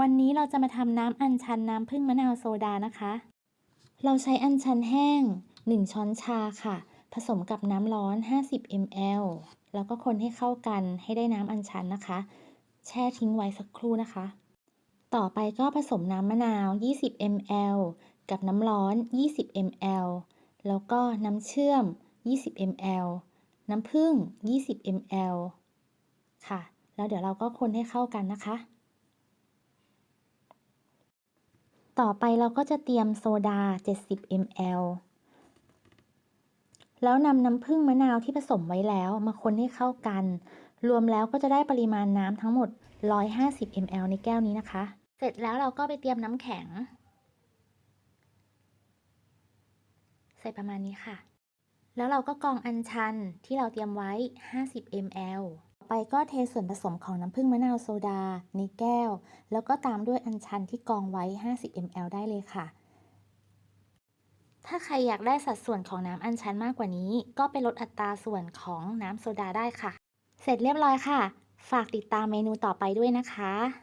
วันนี้เราจะมาทำน้ำอัญชันน้ำผึ้งมะนาวโซดานะคะ เราใช้อัญชันแห้ง 1 ช้อนชาค่ะ ผสมกับน้ำร้อน 50 ml แล้วก็คนให้เข้ากันให้ได้น้ำอัญชันนะคะ แช่ทิ้งไว้สักครู่นะคะ ต่อไปก็ผสมน้ำมะนาว 20 ml กับน้ำร้อน 20 ml แล้วก็น้ำเชื่อม 20 ml น้ำผึ้ง 20 ml ค่ะ แล้วเดี๋ยวเราก็คนให้เข้ากันนะคะ ต่อไปเราก็จะเตรียมโซดา 70 ml แล้วนำน้ำผึ้งมะนาวที่ผสมไว้แล้วมาคนให้เข้ากัน รวมแล้วก็จะได้ปริมาณน้ำทั้งหมด 150 ml ในแก้วนี้นะคะ เสร็จแล้วเราก็ไปเตรียมน้ำแข็ง ใส่ประมาณนี้ค่ะ แล้วเราก็กรองอัญชันที่เราเตรียมไว้ 50 ml ไปก็เทส่วนผสมของน้ำผึ้งมะนาวโซดาในแก้ว แล้วก็ตามด้วยอัญชันที่กองไว้ 50 ml ได้เลยค่ะ ถ้าใครอยากได้สัดส่วนของน้ำอัญชันมากกว่านี้ ก็ไปลดอัตราส่วนของน้ำโซดาได้ค่ะ เสร็จเรียบร้อยค่ะ ฝากติดตามเมนูต่อไปด้วยนะคะ